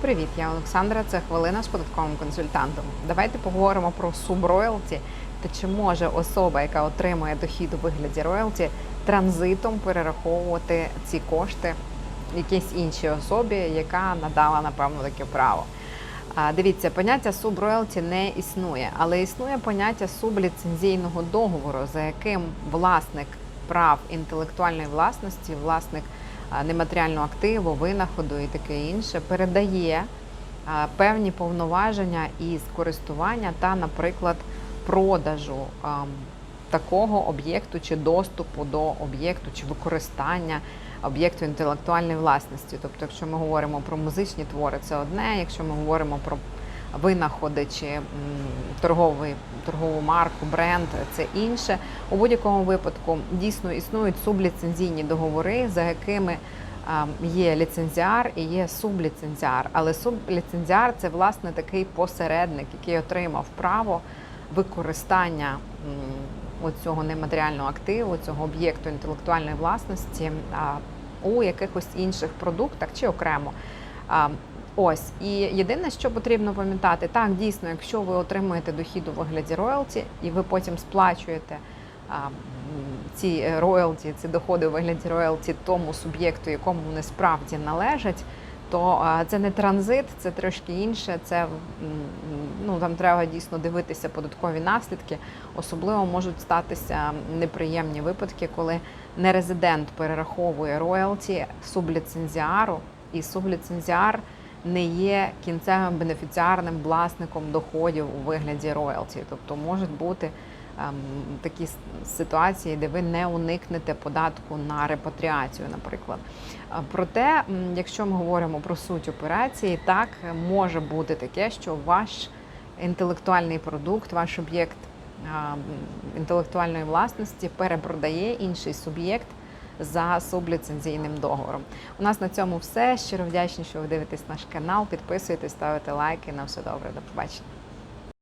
Привіт, я Олександра. Це хвилина з податковим консультантом. Давайте поговоримо про суброялті та чи може особа, яка отримує дохід у вигляді роялті, транзитом перераховувати ці кошти якійсь іншій особі, яка надала напевно таке право. Дивіться, поняття суброялті не існує, але існує поняття субліцензійного договору, за яким власник прав інтелектуальної власності, власник нематеріального активу, винаходу і таке інше, передає певні повноваження із користування та, наприклад, продажу такого об'єкту чи доступу до об'єкту чи використання об'єкту інтелектуальної власності. Тобто, якщо ми говоримо про музичні твори, це одне, якщо ми говоримо про винаходи чи торговий, торгову марку, бренд, це інше. У будь-якому випадку дійсно існують субліцензійні договори, за якими є ліцензіар і є субліцензіар. Але субліцензіар це власне такий посередник, який отримав право використання цього нематеріального активу, цього об'єкту інтелектуальної власності у якихось інших продуктах чи окремо. Ось і єдине, що потрібно пам'ятати, так дійсно, якщо ви отримуєте дохід у вигляді роялті, і ви потім сплачуєте а, ці роялті, ці доходи у вигляді роялті тому суб'єкту, якому вони справді належать, то а, це не транзит, це трошки інше. Це ну там треба дійсно дивитися податкові наслідки. Особливо можуть статися неприємні випадки, коли нерезидент перераховує роялті субліцензіару, і субліцензіар не є кінцевим бенефіціарним власником доходів у вигляді роялті. Тобто можуть бути ем, такі ситуації, де ви не уникнете податку на репатріацію, наприклад. Проте, якщо ми говоримо про суть операції, так може бути таке, що ваш інтелектуальний продукт, ваш об'єкт а, м, інтелектуальної власності перепродає інший суб'єкт за субліцензійним договором. У нас на цьому все. Щиро вдячні, що ви дивитесь наш канал. Підписуйтесь, ставите лайки. На все добре. До побачення.